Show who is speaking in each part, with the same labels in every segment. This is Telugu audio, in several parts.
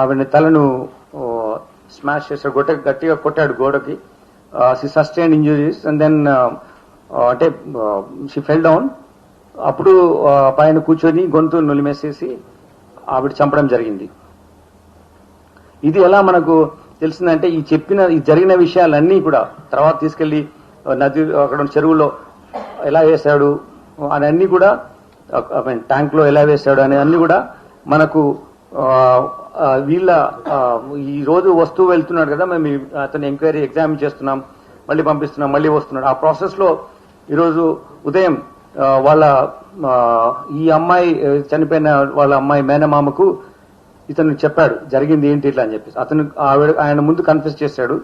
Speaker 1: ఆవిడ తలను స్మాష్ చేశాడు గొట్ట గట్టిగా కొట్టాడు గోడకి. She sustain injuries and then అంటే షీ ఫెల్ డౌన్ అప్పుడు పైన కూర్చొని గొంతు నులిమేసేసి ఆవిడ చంపడం జరిగింది. ఇది ఎలా మనకు తెలిసిందంటే ఈ చెప్పిన ఈ జరిగిన విషయాలన్నీ కూడా తర్వాత తీసుకెళ్ళి నది అక్కడ చెరువులో ఎలా వేశాడు అని అన్ని కూడా ట్యాంక్లో ఎలా వేశాడు అనే అన్ని కూడా మనకు వీళ్ళ ఈ రోజు వస్తువు వెళ్తున్నాడు కదా మేము అతని ఎంక్వైరీ ఎగ్జామిన్ చేస్తున్నాం మళ్ళీ పంపిస్తున్నాం మళ్ళీ వస్తున్నాడు. ఆ ప్రాసెస్లో ఈరోజు ఉదయం వాళ్ళ ఈ అమ్మాయి చనిపోయిన వాళ్ళ అమ్మాయి మేనమామకు ఇతను చెప్పాడు జరిగింది ఏంటి ఇట్లా అని చెప్పేసి. అతను ఆవిడ ఆయన ముందు కన్ఫెస్ చేశాడు.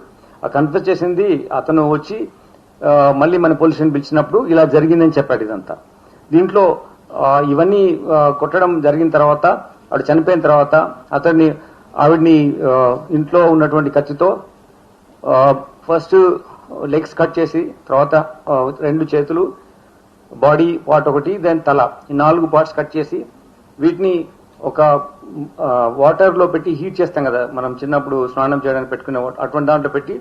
Speaker 1: ఆ కన్ఫెస్ చేసింది అతను వచ్చి మళ్ళీ మన పోలీసుని పిలిచినప్పుడు ఇలా జరిగిందని చెప్పాడు ఇదంతా. దీంట్లో ఇవన్నీ కొట్టడం జరిగిన తర్వాత ఆవిడ చనిపోయిన తర్వాత అతన్ని ఆవిడ్ని ఇంట్లో ఉన్నటువంటి కత్తితో ఫస్ట్ లెగ్స్ కట్ చేసి తర్వాత రెండు చేతులు బాడీ పార్ట్ ఒకటి దెన్ తల ఈ నాలుగు పార్ట్స్ కట్ చేసి వీటిని ఒక వాటర్లో పెట్టి హీట్ చేస్తాం కదా మనం చిన్నప్పుడు స్నానం చేయడానికి పెట్టుకునే అటువంటి దాంట్లో పెట్టి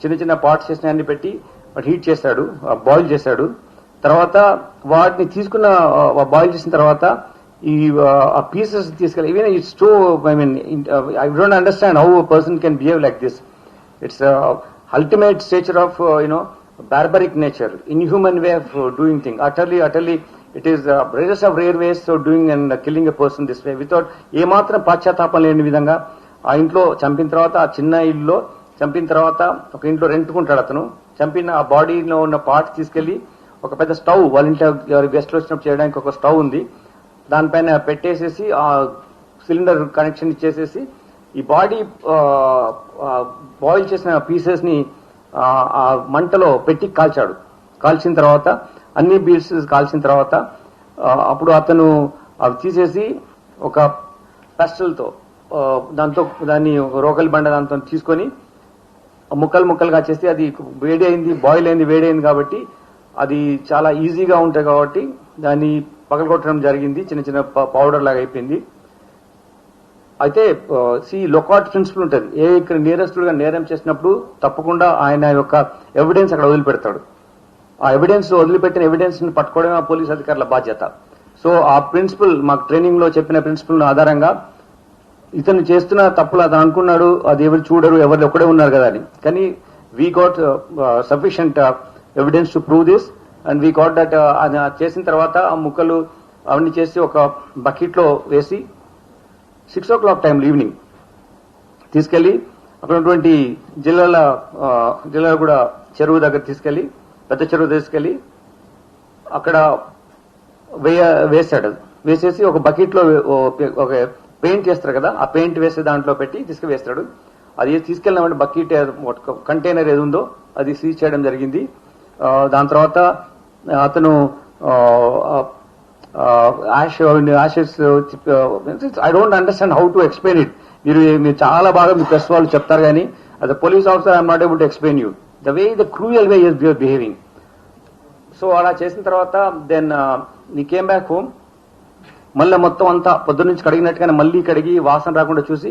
Speaker 1: చిన్న చిన్న పార్ట్స్ చేసిన అన్ని పెట్టి హీట్ చేశాడు బాయిల్ చేశాడు తర్వాత వాటిని తీసుకున్న బాయిల్ చేసిన తర్వాత ఈ ఆ పీసెస్ తీసుకెళ్ళి even it's too I mean I don't understand how person can behave like this it's ultimate stature of you know barbaric nature inhuman way of doing thing utterly utterly it is utterly of rare ways doing and killing a person this way without ఏమాత్రం పాశ్చాత్తాపం లేని విధంగా ఆ ఇంట్లో చంపిన తర్వాత ఆ చిన్న ఇల్లులో చంపిన తర్వాత ఒక ఇంట్లో రెంట్కుంటాడు అతను. చంపిన ఆ బాడీలో ఉన్న పార్ట్స్ తీసుకెళ్ళి ఒక పెద్ద స్టవ్ వాళ్ళ ఇంట్లో గెస్ట్లు వచ్చినప్పుడు చేయడానికి ఒక స్టవ్ ఉంది. దానిపైన పెట్టేసేసి ఆ సిలిండర్ కనెక్షన్ ఇచ్చేసేసి ఈ బాడీ బాయిల్ చేసిన పీసెస్ని ఆ, మంటలో పెట్టి కాల్చాడు. కాల్చిన తర్వాత అన్ని పీసెస్ కాల్చిన తర్వాత అప్పుడు అతను అవి తీసేసి ఒక పెస్టల్తో దాంతో దాన్ని రోకలి బండ దాంతో తీసుకొని ముక్కలు ముక్కలుగా చేసి అది వేడి అయింది బాయిల్ అయింది వేడి అయింది కాబట్టి అది చాలా ఈజీగా ఉంటాయి కాబట్టి దాన్ని పగలగొట్టడం జరిగింది. చిన్న చిన్న పౌడర్ లాగా అయిపోయింది. అయితే సి లొకాట్ ప్రిన్సిపల్ ఉంటుంది. ఏ ఇక్కడ నేరస్తుడుగా నేరం చేసినప్పుడు తప్పకుండా ఆయన యొక్క ఎవిడెన్స్ అక్కడ వదిలిపెడతాడు. ఆ ఎవిడెన్స్ వదిలిపెట్టిన ఎవిడెన్స్ని పట్టుకోవడమే ఆ పోలీస్ అధికారుల బాధ్యత. సో ఆ ప్రిన్సిపల్ మాకు ట్రైనింగ్లో చెప్పిన ప్రిన్సిపల్ ఆధారంగా ఇతను చేస్తున్న తప్పులు అతను అనుకున్నాడు అది ఎవరు చూడరు ఎవరు ఒక్కడే ఉన్నారు కదా అని. కానీ we got sufficient evidence to prove this and we got that చేసిన తర్వాత ఆ ముక్కలు అవన్నీ చేసి ఒక బకెట్లో వేసి సిక్స్ ఓ క్లాక్ టైంలో ఈవినింగ్ తీసుకెళ్ళి అక్కడ ఉన్నటువంటి జిల్లాల జిల్లాలో కూడా చెరువు దగ్గర తీసుకెళ్ళి పెద్ద చెరువు తీసుకెళ్ళి అక్కడ వేయ వేసాడు వేసేసి ఒక బకెట్లో ఒక పెయింట్ చేస్తారు కదా ఆ పెయింట్ వేసే దాంట్లో పెట్టి తీసుకు వేస్తాడు అది తీసుకెళ్ళినామంటే బకెట్ కంటైనర్ ఏది ఉందో అది సీజ్ చేయడం జరిగింది. దాని తర్వాత అతను ఆష్ ఆశస్ I don't understand how to explain it మీరు మీరు చాలా బాగా మీ ప్రెస్ వాళ్ళు చెప్తారు కానీ as a police officer I'm not able to explain you the way the cruel way is behaving so అలా చేసిన తర్వాత దెన్ నీ కేమ్ బ్యాక్ హోమ్ మళ్ళీ మొత్తం అంతా పొద్దున్నుంచి కడిగినట్టుగానే మళ్ళీ కడిగి వాసన రాకుండా చూసి